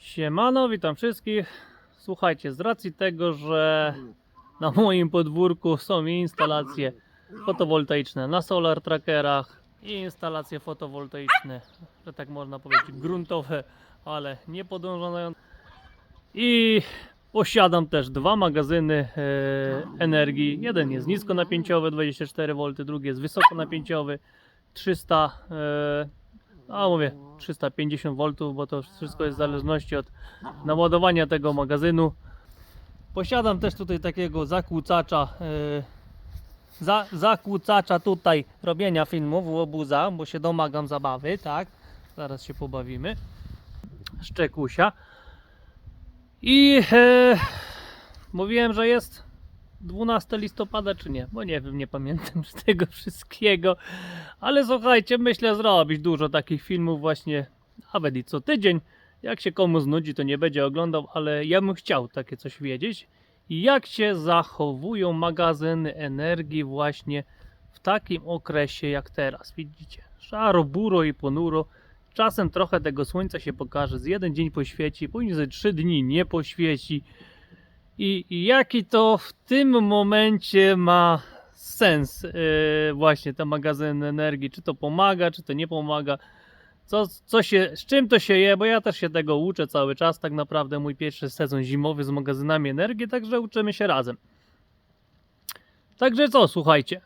Siemano, witam wszystkich. Słuchajcie, z racji tego, że na moim podwórku są instalacje fotowoltaiczne na solar trackerach i instalacje fotowoltaiczne, że tak można powiedzieć, gruntowe, ale nie podążające. I posiadam też dwa magazyny e, energii. Jeden jest niskonapięciowy 24V, drugi jest wysokonapięciowy 300 e, a mówię 350 V, bo to wszystko jest w zależności od naładowania tego magazynu. Posiadam też tutaj takiego zakłócacza, yy, za, zakłócacza tutaj robienia filmów łobuza, bo się domagam zabawy, tak? Zaraz się pobawimy. Szczekusia. I e, mówiłem, że jest 12 listopada, czy nie? Bo nie wiem, nie pamiętam z tego wszystkiego. Ale słuchajcie, myślę zrobić dużo takich filmów właśnie, nawet i co tydzień. Jak się komu znudzi, to nie będzie oglądał, ale ja bym chciał takie coś wiedzieć. Jak się zachowują magazyny energii właśnie w takim okresie jak teraz. Widzicie, szaro, buro i ponuro. Czasem trochę tego słońca się pokaże, z jeden dzień poświeci, później ze trzy dni nie poświeci. I, jaki to w tym momencie ma sens yy, właśnie ten magazyn energii? Czy to pomaga, czy to nie pomaga? Co, co się, z czym to się je? Bo ja też się tego uczę cały czas. Tak naprawdę mój pierwszy sezon zimowy z magazynami energii, także uczymy się razem. Także co, słuchajcie.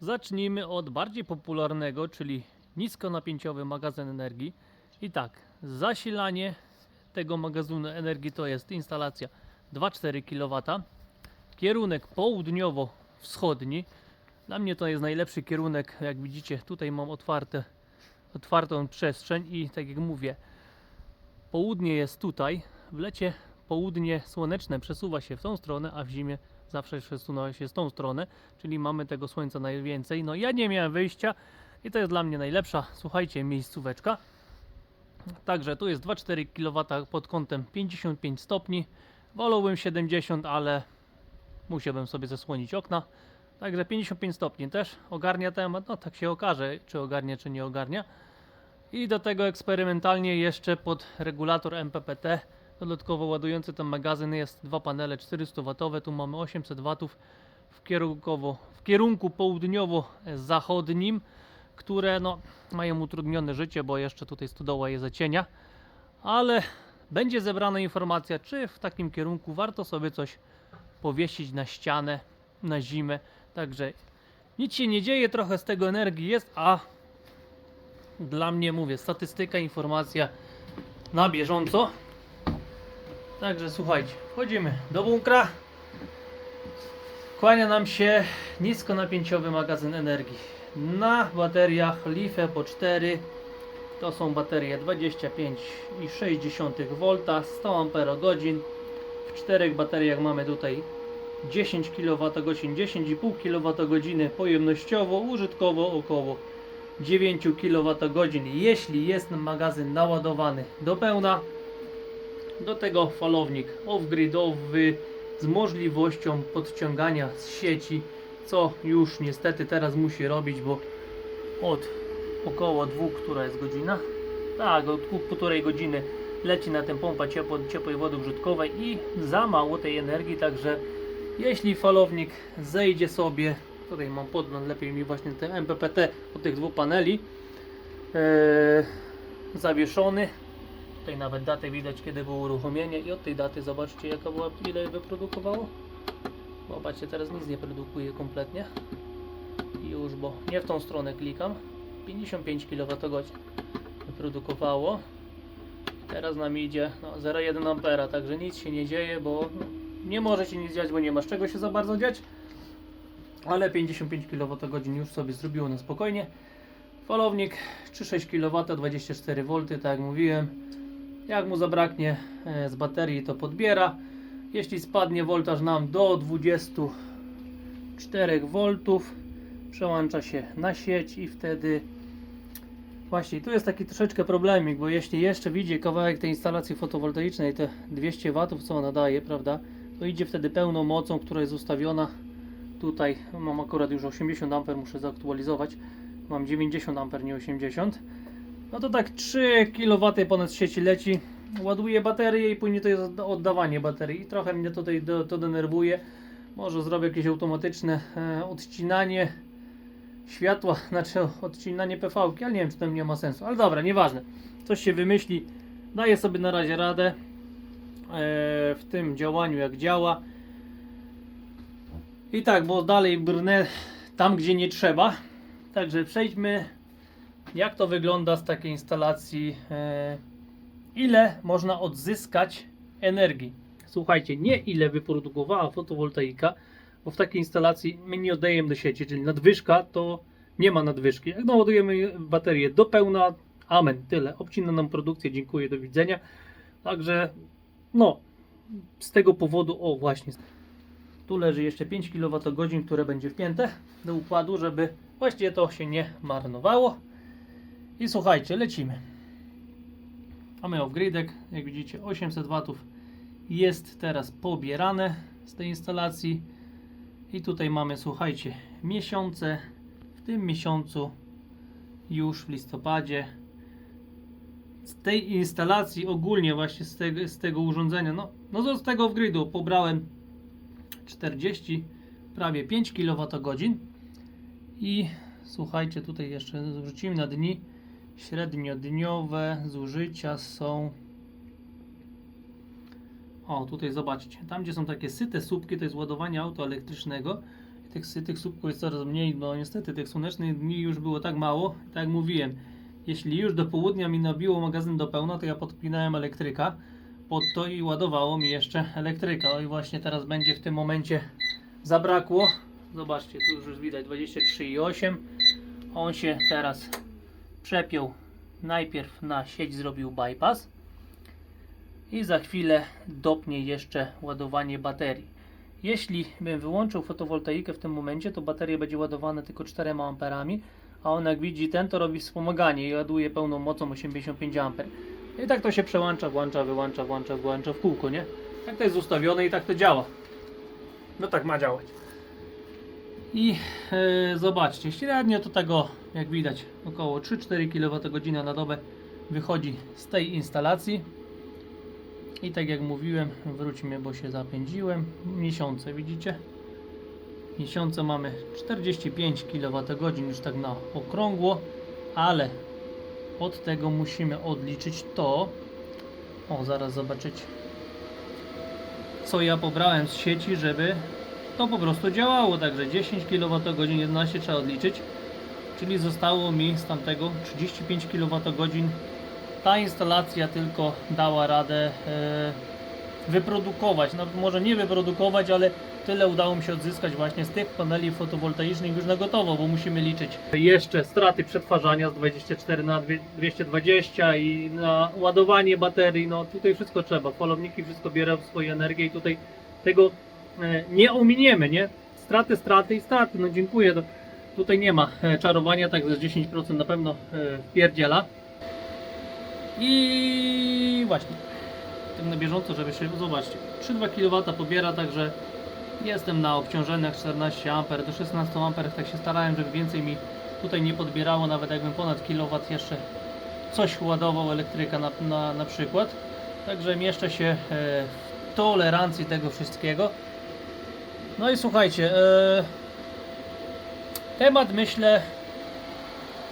Zacznijmy od bardziej popularnego, czyli niskonapięciowy magazyn energii. I tak, zasilanie tego magazynu energii to jest instalacja 2,4 kW. Kierunek południowo-wschodni. Dla mnie to jest najlepszy kierunek. Jak widzicie, tutaj mam otwarte, otwartą przestrzeń i tak jak mówię, południe jest tutaj. W lecie południe słoneczne przesuwa się w tą stronę, a w zimie zawsze przesunęła się z tą stronę, czyli mamy tego słońca najwięcej. No ja nie miałem wyjścia i to jest dla mnie najlepsza, słuchajcie, miejscóweczka. Także tu jest 2,4 kW pod kątem 55 stopni. Wolałbym 70, ale musiałbym sobie zasłonić okna. Także 55 stopni też ogarnia temat. No tak się okaże, czy ogarnia, czy nie ogarnia. I do tego eksperymentalnie jeszcze pod regulator MPPT dodatkowo ładujący ten magazyn jest dwa panele 400W. Tu mamy 800 W w, kierunkowo, w kierunku południowo-zachodnim, które no, mają utrudnione życie, bo jeszcze tutaj stodoła je zacienia. Ale będzie zebrana informacja, czy w takim kierunku warto sobie coś powiesić na ścianę na zimę. Także nic się nie dzieje, trochę z tego energii jest, a dla mnie mówię, statystyka, informacja na bieżąco. Także słuchajcie, wchodzimy do bunkra. Kłania nam się niskonapięciowy magazyn energii. Na bateriach LiFe po 4 to są baterie 25,6 V, 100 Ah. W czterech bateriach mamy tutaj 10 kWh, 10,5 kWh pojemnościowo, użytkowo około 9 kWh, jeśli jest magazyn naładowany do pełna. Do tego falownik off-gridowy z możliwością podciągania z sieci, co już niestety teraz musi robić, bo od około dwóch, która jest godzina? Tak, od pół- półtorej godziny leci na tę pompę ciepło, ciepłej wody użytkowej i za mało tej energii, także jeśli falownik zejdzie sobie, tutaj mam podgląd, lepiej mi właśnie ten MPPT od tych dwóch paneli e, zawieszony, tutaj nawet datę widać kiedy było uruchomienie i od tej daty zobaczcie jaka była, ile wyprodukowało. Zobaczcie teraz nic nie produkuje kompletnie. I już, bo nie w tą stronę klikam 55 kWh wyprodukowało. Teraz nam idzie no, 0,1 ampera, także nic się nie dzieje, bo no, nie może się nic dziać, bo nie ma z czego się za bardzo dziać. Ale 55 kWh już sobie zrobiło na spokojnie. Falownik 3,6 kW 24 V tak jak mówiłem. Jak mu zabraknie e, z baterii to podbiera. Jeśli spadnie voltaż nam do 24 V przełącza się na sieć i wtedy właśnie tu jest taki troszeczkę problemik, bo jeśli jeszcze widzi kawałek tej instalacji fotowoltaicznej, te 200 W co ona daje, prawda, to idzie wtedy pełną mocą, która jest ustawiona. Tutaj, mam akurat już 80 A, muszę zaktualizować, mam 90 A, nie 80 no to tak 3 kW ponad sieci leci. Ładuję baterię i później to jest odda- oddawanie baterii. I trochę mnie tutaj do, to denerwuje. Może zrobię jakieś automatyczne e, odcinanie światła, znaczy odcinanie PV-ki, ale nie wiem czy to nie ma sensu. Ale dobra, nieważne. Coś się wymyśli. Daję sobie na razie radę e, w tym działaniu jak działa. I tak, bo dalej brnę tam gdzie nie trzeba. Także przejdźmy jak to wygląda z takiej instalacji. E, ile można odzyskać energii. Słuchajcie, nie ile wyprodukowała fotowoltaika, bo w takiej instalacji my nie oddajemy do sieci, czyli nadwyżka to nie ma nadwyżki. Jak naładujemy baterię do pełna, amen, tyle. Obcina nam produkcję, dziękuję, do widzenia. Także, no, z tego powodu, o właśnie, tu leży jeszcze 5 kWh, które będzie wpięte do układu, żeby właściwie to się nie marnowało. I słuchajcie, lecimy. Mamy off-gridek, jak widzicie 800 W jest teraz pobierane z tej instalacji. I tutaj mamy, słuchajcie, miesiące. W tym miesiącu, już w listopadzie, z tej instalacji ogólnie właśnie z tego, z tego urządzenia, no, no z tego off-gridu pobrałem 40, prawie 5 kWh i słuchajcie, tutaj jeszcze zwrócimy na dni średniodniowe zużycia są o tutaj zobaczcie, tam gdzie są takie syte słupki to jest ładowanie auto elektrycznego tych sytych słupków jest coraz mniej, bo niestety tych słonecznych dni już było tak mało, tak jak mówiłem jeśli już do południa mi nabiło magazyn do pełna, to ja podpinałem elektryka pod to i ładowało mi jeszcze elektryka. O i właśnie teraz będzie w tym momencie zabrakło. Zobaczcie, tu już widać 23,8. On się teraz przepiął najpierw na sieć, zrobił bypass i za chwilę dopnie jeszcze ładowanie baterii. Jeśli bym wyłączył fotowoltaikę w tym momencie, to bateria będzie ładowana tylko 4 amperami, a on jak widzi ten to robi wspomaganie i ładuje pełną mocą 85 A. I tak to się przełącza, włącza, wyłącza, włącza, włącza w kółko, nie? Tak to jest ustawione i tak to działa. No tak ma działać. I e, zobaczcie, średnio to tego, jak widać, około 3-4 kWh na dobę wychodzi z tej instalacji. I tak jak mówiłem, wróćmy, bo się zapędziłem. Miesiące, widzicie? Miesiące mamy 45 kWh już tak na okrągło, ale od tego musimy odliczyć to. O, zaraz zobaczycie. Co ja pobrałem z sieci, żeby to po prostu działało. Także 10 kWh 11 trzeba odliczyć. Czyli zostało mi z tamtego 35 kWh. Ta instalacja tylko dała radę e, wyprodukować. No, może nie wyprodukować, ale tyle udało mi się odzyskać właśnie z tych paneli fotowoltaicznych już na gotowo, bo musimy liczyć jeszcze straty przetwarzania z 24 na dwie- 220 i na ładowanie baterii, no tutaj wszystko trzeba, falowniki wszystko biorą swoją energię i tutaj tego e, nie ominiemy, nie? Straty, straty i straty, no dziękuję, tutaj nie ma e, czarowania, tak ze 10% na pewno wpierdziela. I właśnie, tak na bieżąco, żeby się, zobaczcie, 3,2 kW pobiera, także jestem na obciążeniach 14 A do 16 A, tak się starałem, żeby więcej mi tutaj nie podbierało, nawet jakbym ponad kilowatt jeszcze coś ładował elektryka na, na, na przykład. Także mieszczę się e, w tolerancji tego wszystkiego. No i słuchajcie, e, temat myślę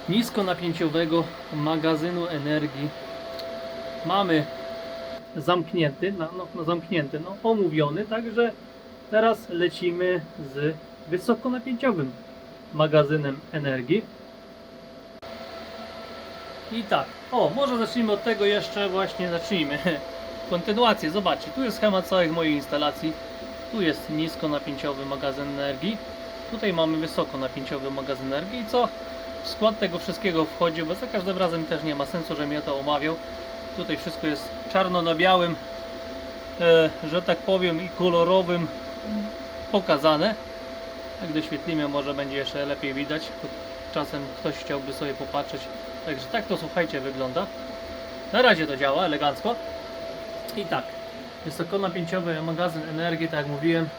niskonapięciowego magazynu energii mamy zamknięty, no, no, zamknięty, no omówiony, także teraz lecimy z wysokonapięciowym magazynem energii. I tak, o, może zacznijmy od tego jeszcze, właśnie zacznijmy. Kontynuację, zobaczcie, tu jest schemat całych mojej instalacji. Tu jest niskonapięciowy magazyn energii. Tutaj mamy wysokonapięciowy magazyn energii i co w skład tego wszystkiego wchodzi, bo za każdym razem też nie ma sensu, żebym ja to omawiał. Tutaj wszystko jest czarno na białym, e, że tak powiem, i kolorowym pokazane. Jak doświetlimy, może będzie jeszcze lepiej widać. Czasem ktoś chciałby sobie popatrzeć. Także tak to słuchajcie wygląda. Na razie to działa elegancko. I tak, wysokonapięciowy magazyn energii, tak jak mówiłem,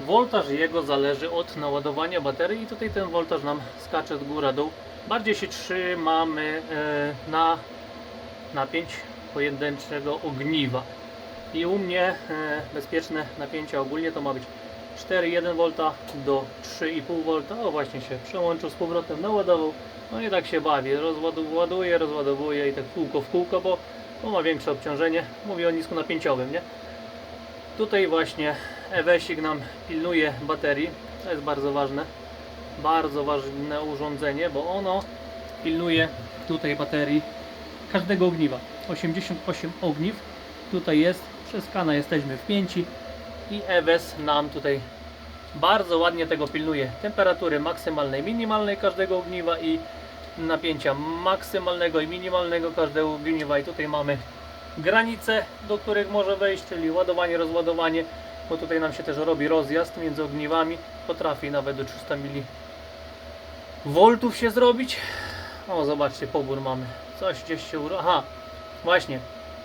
Woltaż jego zależy od naładowania baterii i tutaj ten woltaż nam skacze od góra dół. Bardziej się trzymamy e, na napięć pojedynczego ogniwa. I u mnie e, bezpieczne napięcie ogólnie to ma być 4,1 V do 3,5 V. O właśnie się przełączył z powrotem, naładował. No i tak się bawi. Rozładowuje, rozładowuje i tak kółko w kółko, bo, bo ma większe obciążenie. Mówię o niskonapięciowym, nie? Tutaj właśnie EWSik nam pilnuje baterii. To jest bardzo ważne. Bardzo ważne urządzenie, bo ono pilnuje tutaj baterii każdego ogniwa. 88 ogniw tutaj jest. Przez kana jesteśmy wpięci i EWS nam tutaj bardzo ładnie tego pilnuje. Temperatury maksymalnej, minimalnej każdego ogniwa i napięcia maksymalnego i minimalnego każdego ogniwa. I tutaj mamy granice, do których może wejść, czyli ładowanie, rozładowanie, bo tutaj nam się też robi rozjazd między ogniwami. Potrafi nawet do 300 mV się zrobić. O, zobaczcie, pobór mamy. Coś gdzieś się uro... Aha, właśnie.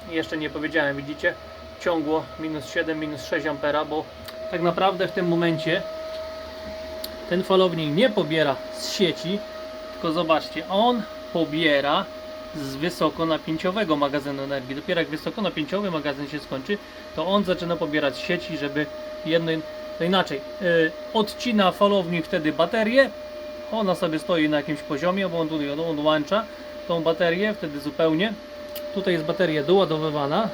Jeszcze nie powiedziałem, widzicie? Ciągło minus 7, minus 6 ampera, bo tak naprawdę w tym momencie ten falownik nie pobiera z sieci, tylko zobaczcie, on pobiera z wysokonapięciowego magazynu energii. Dopiero jak wysokonapięciowy magazyn się skończy, to on zaczyna pobierać sieci, żeby jedno... To inaczej, yy, odcina falownik wtedy baterię, ona sobie stoi na jakimś poziomie, bo on tutaj odłącza tą baterię, wtedy zupełnie. Tutaj jest bateria doładowywana.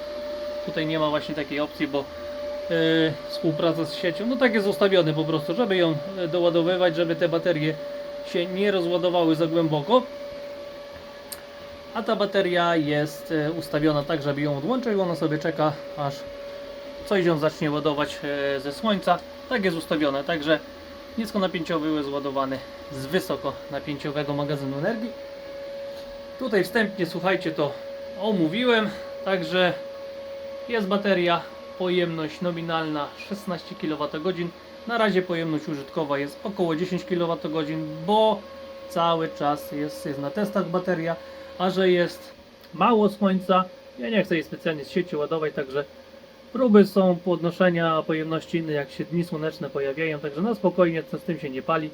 Tutaj nie ma właśnie takiej opcji, bo yy, współpraca z siecią, no tak jest ustawiony po prostu, żeby ją yy, doładowywać, żeby te baterie się nie rozładowały za głęboko. A ta bateria jest yy, ustawiona tak, żeby ją odłączyć, ona sobie czeka aż coś ją zacznie ładować ze słońca. Tak jest ustawione, także niskonapięciowy jest ładowany z wysokonapięciowego magazynu energii. Tutaj wstępnie, słuchajcie, to omówiłem, także jest bateria, pojemność nominalna 16 kWh. Na razie pojemność użytkowa jest około 10 kWh, bo cały czas jest, jest na testach bateria, a że jest mało słońca, ja nie chcę jej specjalnie z sieci ładować, także próby są podnoszenia pojemności innej, jak się dni słoneczne pojawiają, także na spokojnie to z tym się nie pali.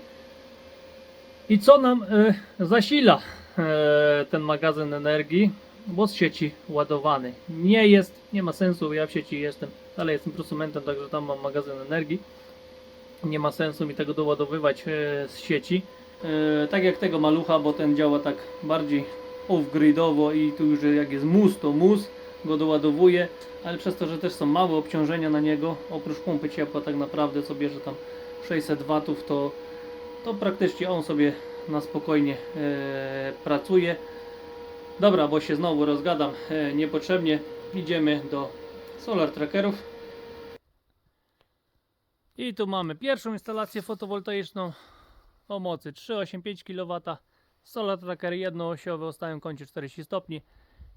I co nam y, zasila e, ten magazyn energii? Bo z sieci ładowany. Nie jest, nie ma sensu, ja w sieci jestem, ale jestem prosumentem, także tam mam magazyn energii. Nie ma sensu mi tego doładowywać e, z sieci. E, tak jak tego malucha, bo ten działa tak bardziej off-gridowo i tu już jak jest mus, to mus go doładowuje, ale przez to, że też są małe obciążenia na niego, oprócz pompy ciepła tak naprawdę co bierze tam 600 watów, to, to praktycznie on sobie na spokojnie e, pracuje. Dobra, bo się znowu rozgadam e, niepotrzebnie. Idziemy do solar trackerów. I tu mamy pierwszą instalację fotowoltaiczną o mocy 385 kW. Solar tracker jednoosiowy o stałym kącie 40 stopni.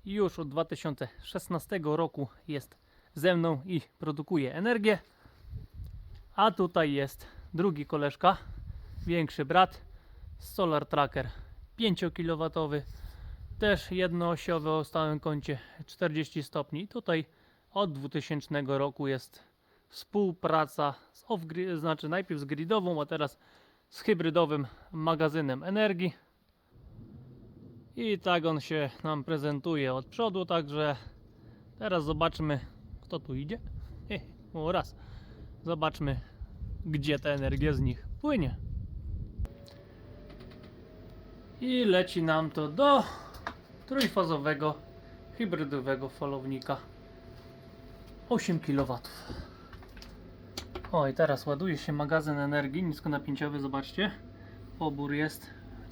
Już od 2016 roku jest ze mną i produkuje energię. A tutaj jest drugi koleżka, większy brat, Solar Tracker 5 kW, też jednoosiowy o stałym kącie 40 stopni. Tutaj od 2000 roku jest współpraca z off znaczy najpierw z gridową, a teraz z hybrydowym magazynem energii. I tak on się nam prezentuje od przodu, także teraz zobaczmy kto tu idzie. O raz. Zobaczmy gdzie ta energia z nich płynie. I leci nam to do trójfazowego hybrydowego falownika 8 kW. O i teraz ładuje się magazyn energii niskonapięciowy, zobaczcie. Pobór jest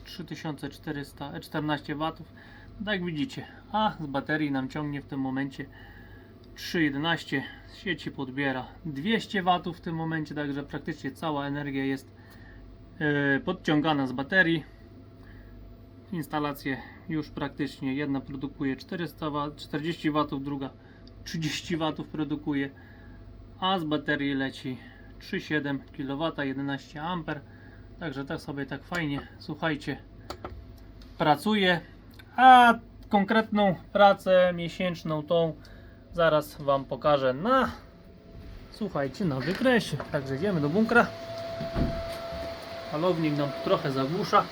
3414 W. Tak jak widzicie, a z baterii nam ciągnie w tym momencie 311 z sieci podbiera 200 W w tym momencie, także praktycznie cała energia jest e, podciągana z baterii. Instalacje już praktycznie jedna produkuje 400 W, 40 W, druga 30 W produkuje, a z baterii leci 3,7 kW, 11 A. Także tak sobie tak fajnie, słuchajcie, pracuje. A konkretną pracę miesięczną tą zaraz Wam pokażę na, słuchajcie, na wykresie. Także idziemy do bunkra. Falownik nam trochę zagłusza.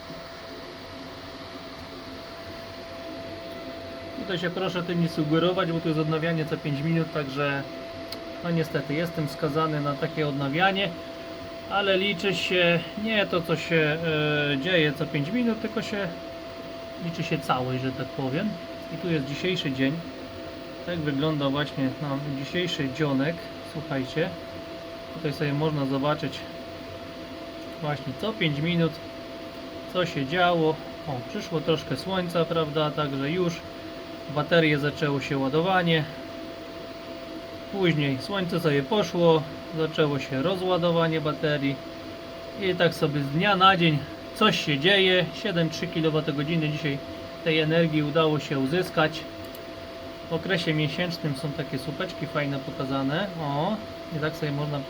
Tutaj się proszę tym nie sugerować, bo to jest odnawianie co 5 minut, także no niestety jestem skazany na takie odnawianie, ale liczy się nie to co się e, dzieje co 5 minut, tylko się liczy się całość, że tak powiem. I tu jest dzisiejszy dzień. Tak wygląda właśnie nam dzisiejszy dzionek. Słuchajcie, tutaj sobie można zobaczyć właśnie co 5 minut co się działo. O, przyszło troszkę słońca, prawda? Także już baterie zaczęło się ładowanie. Później słońce sobie poszło, zaczęło się rozładowanie baterii. I tak sobie z dnia na dzień coś się dzieje. 7,3 kWh dzisiaj tej energii udało się uzyskać. W okresie miesięcznym są takie słupeczki fajne pokazane. O, i tak sobie można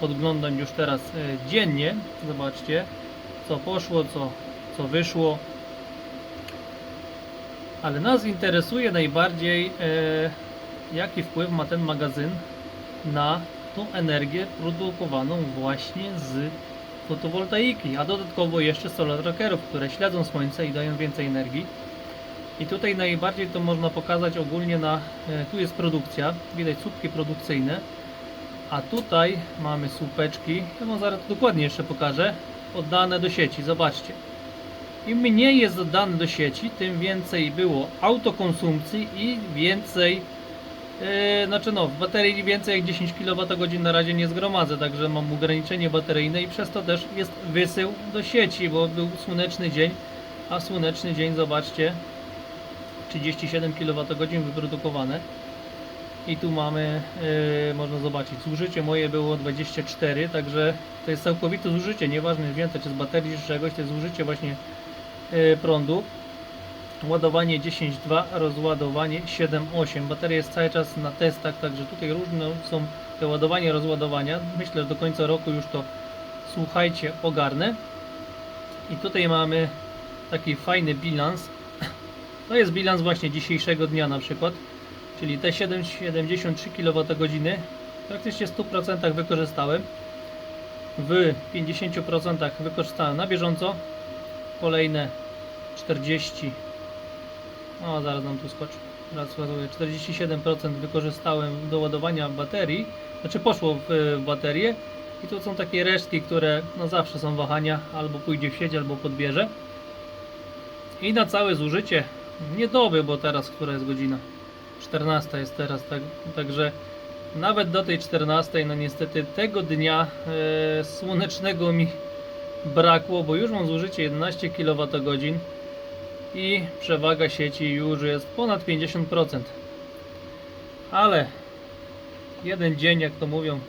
podglądać już teraz e, dziennie. Zobaczcie, co poszło, co, co wyszło. Ale nas interesuje najbardziej, e, jaki wpływ ma ten magazyn na tą energię produkowaną właśnie z fotowoltaiki, a dodatkowo jeszcze solar trackerów, które śledzą słońce i dają więcej energii. I tutaj najbardziej to można pokazać ogólnie na, e, tu jest produkcja, widać słupki produkcyjne, a tutaj mamy słupeczki, ja wam zaraz dokładnie jeszcze pokażę, oddane do sieci, zobaczcie. Im mniej jest oddane do sieci, tym więcej było autokonsumpcji i więcej Yy, znaczy no, w baterii więcej jak 10 kWh na razie nie zgromadzę, także mam ograniczenie bateryjne i przez to też jest wysył do sieci, bo był słoneczny dzień, a słoneczny dzień, zobaczcie, 37 kWh wyprodukowane. I tu mamy, yy, można zobaczyć, zużycie moje było 24, także to jest całkowite zużycie, nieważne więcej czy z baterii czy czegoś, to jest zużycie właśnie yy, prądu. Ładowanie 10.2, rozładowanie 7.8. Bateria jest cały czas na testach, także tutaj różne są te ładowania, rozładowania. Myślę, że do końca roku już to słuchajcie, ogarnę. I tutaj mamy taki fajny bilans. To jest bilans właśnie dzisiejszego dnia na przykład. Czyli te 7,73 kWh praktycznie w 100% wykorzystałem. W 50% wykorzystałem na bieżąco. Kolejne 40 o, zaraz nam tu skoczy. Raz ładuję. 47% wykorzystałem do ładowania baterii. Znaczy poszło w, w baterię. I tu są takie resztki, które no zawsze są wahania. Albo pójdzie w sieć, albo podbierze. I na całe zużycie nie doby, bo teraz która jest godzina? 14 jest teraz, tak, także nawet do tej 14, no niestety tego dnia e, słonecznego mi brakło, bo już mam zużycie 11 kWh i przewaga sieci już jest ponad 50%. Ale jeden dzień, jak to mówią,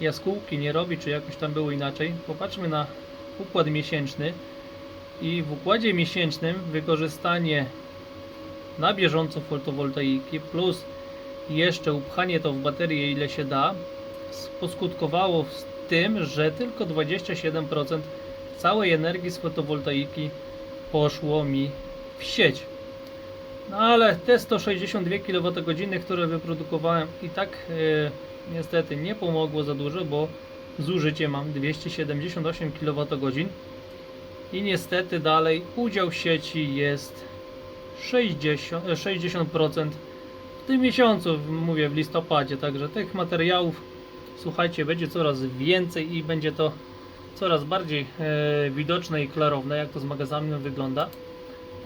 jaskółki nie robi, czy jakoś tam było inaczej. Popatrzmy na układ miesięczny i w układzie miesięcznym wykorzystanie na bieżąco fotowoltaiki plus jeszcze upchanie to w baterię ile się da poskutkowało z tym, że tylko 27% całej energii z fotowoltaiki poszło mi w sieć. No ale te 162 kWh, które wyprodukowałem i tak e, niestety nie pomogło za dużo, bo zużycie mam 278 kWh i niestety dalej udział sieci jest 60, e, 60% w tym miesiącu, mówię w listopadzie, także tych materiałów słuchajcie, będzie coraz więcej i będzie to coraz bardziej e, widoczne i klarowne, jak to z magazinem wygląda.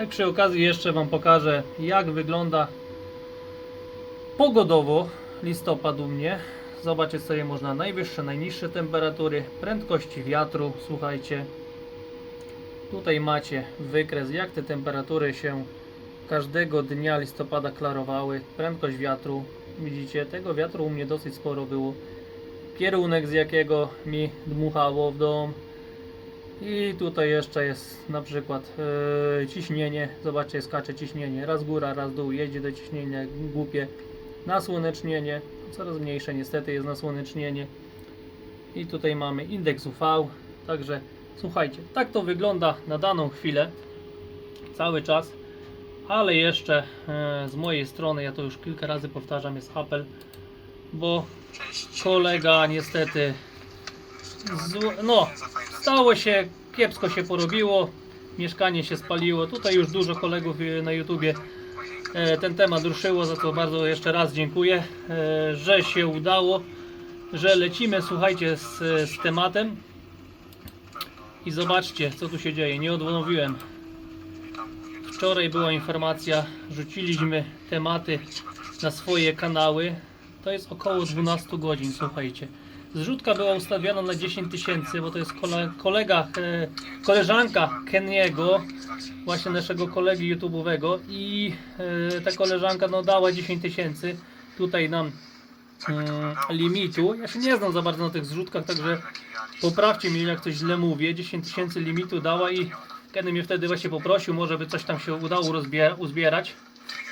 Tak przy okazji jeszcze Wam pokażę, jak wygląda pogodowo listopad u mnie. Zobaczyć sobie można najwyższe, najniższe temperatury, prędkości wiatru, słuchajcie. Tutaj macie wykres, jak te temperatury się każdego dnia listopada klarowały. Prędkość wiatru, widzicie, tego wiatru u mnie dosyć sporo było. Kierunek, z jakiego mi dmuchało w dom. I tutaj jeszcze jest na przykład e, ciśnienie. Zobaczcie, skacze ciśnienie. Raz góra, raz dół. Jedzie do ciśnienia głupie. Nasłonecznienie. Coraz mniejsze niestety jest nasłonecznienie. I tutaj mamy indeks UV. Także słuchajcie, tak to wygląda na daną chwilę. Cały czas. Ale jeszcze e, z mojej strony, ja to już kilka razy powtarzam, jest apel, bo kolega niestety zło, no, stało się, kiepsko się porobiło, mieszkanie się spaliło. Tutaj już dużo kolegów y, na YouTubie e, ten temat ruszyło, za to bardzo jeszcze raz dziękuję, e, że się udało, że lecimy, słuchajcie, z, z tematem. I zobaczcie, co tu się dzieje. Nie odmówiłem. Wczoraj była informacja, rzuciliśmy tematy na swoje kanały. To jest około 12 godzin, słuchajcie. Zrzutka była ustawiona na 10 tysięcy, bo to jest kole, kolega, e, koleżanka Keniego, właśnie naszego kolegi YouTube'owego i e, ta koleżanka no, dała 10 tysięcy tutaj nam mm, limitu. Ja się nie znam za bardzo na tych zrzutkach, także poprawcie mnie jak coś źle mówię. 10 tysięcy limitu dała i Kenny mnie wtedy właśnie poprosił, może by coś tam się udało uzbierać.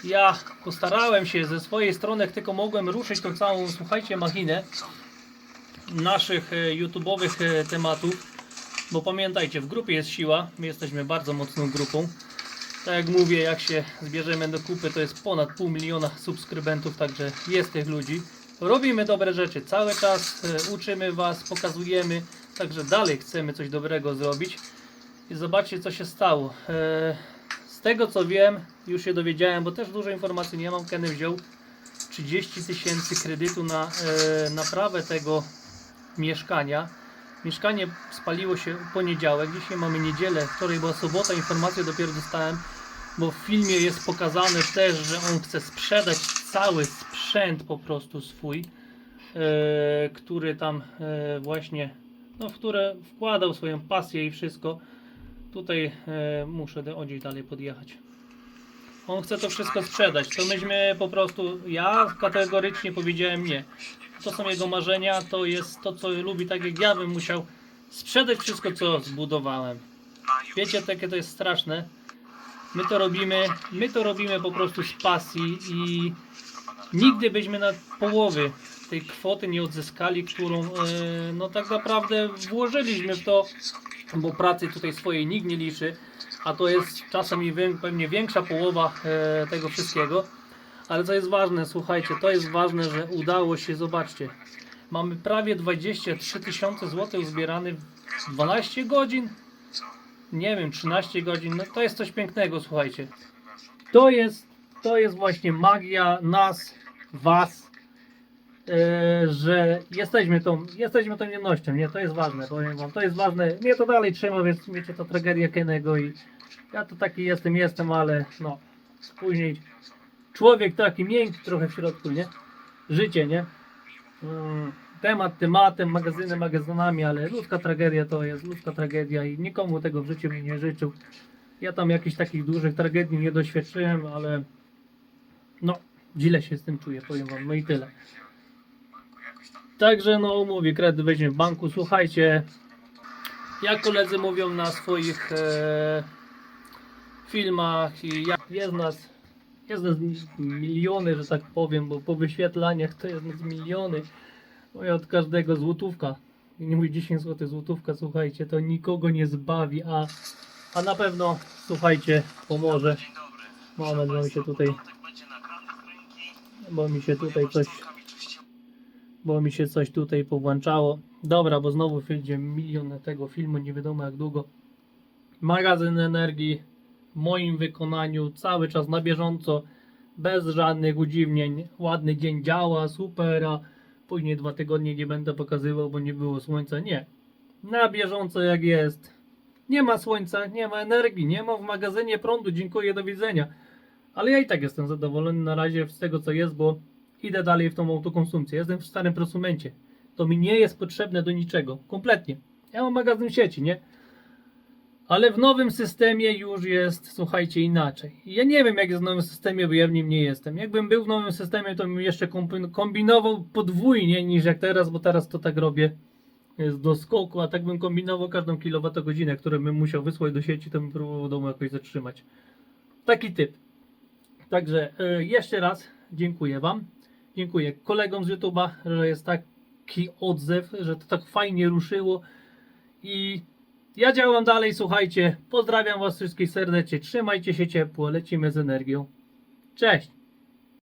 Ja postarałem się ze swojej strony, jak tylko mogłem ruszyć tą całą, słuchajcie, machinę naszych e, YouTube'owych e, tematów, bo pamiętajcie, w grupie jest siła, my jesteśmy bardzo mocną grupą. Tak jak mówię, jak się zbierzemy do kupy, to jest ponad pół miliona subskrybentów, także jest tych ludzi. Robimy dobre rzeczy cały czas, e, uczymy Was, pokazujemy, także dalej chcemy coś dobrego zrobić. I zobaczcie, co się stało. Z tego co wiem, już się dowiedziałem, bo też dużo informacji nie mam. Kenny wziął 30 tysięcy kredytu na naprawę tego mieszkania. Mieszkanie spaliło się w poniedziałek, dzisiaj mamy niedzielę, wczoraj była sobota, informację dopiero dostałem, bo w filmie jest pokazane też, że on chce sprzedać cały sprzęt po prostu swój, e, który tam e, właśnie, no w które wkładał swoją pasję i wszystko. Tutaj e, muszę do, gdzieś dalej podjechać. On chce to wszystko sprzedać. To myśmy po prostu, ja kategorycznie powiedziałem nie. To są jego marzenia, to jest to, co lubi, tak jak ja bym musiał sprzedać wszystko, co zbudowałem. Wiecie, takie to jest straszne. My to robimy, my to robimy po prostu z pasji i nigdy byśmy na połowy tej kwoty nie odzyskali, którą e, no tak naprawdę włożyliśmy w to, bo pracy tutaj swojej nikt nie liczy, a to jest czasem i wię- pewnie większa połowa e, tego wszystkiego. Ale co jest ważne, słuchajcie, to jest ważne, że udało się, zobaczcie. Mamy prawie 23 tysiące złotych zbierane w 12 godzin. Nie wiem, 13 godzin. No to jest coś pięknego, słuchajcie. To jest, to jest właśnie magia nas, was, e, że jesteśmy tą, jesteśmy tą jednością, nie? To jest ważne, powiem wam. To jest ważne. Mnie to dalej trzyma, więc wiecie, to tragedia Kenego i ja to taki jestem, jestem, ale no, później człowiek taki miękki trochę w środku, nie? Życie, nie? Mm, Temat tematem, magazyny magazynami, ale ludzka tragedia to jest ludzka tragedia i nikomu tego w życiu mi nie życzył. Ja tam jakichś takich dużych tragedii nie doświadczyłem, ale no, źle się z tym czuję, powiem wam, no i tyle. Także no mówię, kredyt weźmie w banku, słuchajcie, jak koledzy mówią na swoich e, filmach i jak jest nas, jest nas miliony, że tak powiem, bo po wyświetlaniach to jest nas miliony. Mówię od każdego złotówka. Nie mówię 10 zł złotówka, słuchajcie, to nikogo nie zbawi, a, a na pewno, słuchajcie, pomoże. Moment, bo mi się tutaj, bo mi się tutaj coś, bo mi się coś tutaj powłączało. Dobra, bo znowu wyjdzie milion tego filmu, nie wiadomo jak długo. Magazyn energii moim wykonaniu cały czas na bieżąco, bez żadnych udziwnień. Ładny dzień działa, super, a później dwa tygodnie nie będę pokazywał, bo nie było słońca. Nie. Na bieżąco jak jest. Nie ma słońca, nie ma energii, nie ma w magazynie prądu. Dziękuję, do widzenia. Ale ja i tak jestem zadowolony na razie z tego co jest, bo idę dalej w tą autokonsumpcję. Jestem w starym prosumencie. To mi nie jest potrzebne do niczego. Kompletnie. Ja mam magazyn sieci, nie? Ale w nowym systemie już jest, słuchajcie, inaczej. Ja nie wiem, jak jest w nowym systemie, bo ja w nim nie jestem. Jakbym był w nowym systemie, to bym jeszcze kombi- kombinował podwójnie niż jak teraz, bo teraz to tak robię. Jest do skoku, a tak bym kombinował każdą kilowatogodzinę, którą bym musiał wysłać do sieci, to bym próbował domu jakoś zatrzymać. Taki typ. Także e, jeszcze raz dziękuję Wam. Dziękuję kolegom z YouTube'a, że jest taki odzew, że to tak fajnie ruszyło. I ja działam dalej, słuchajcie. Pozdrawiam Was wszystkich serdecznie. Trzymajcie się ciepło, lecimy z energią. Cześć!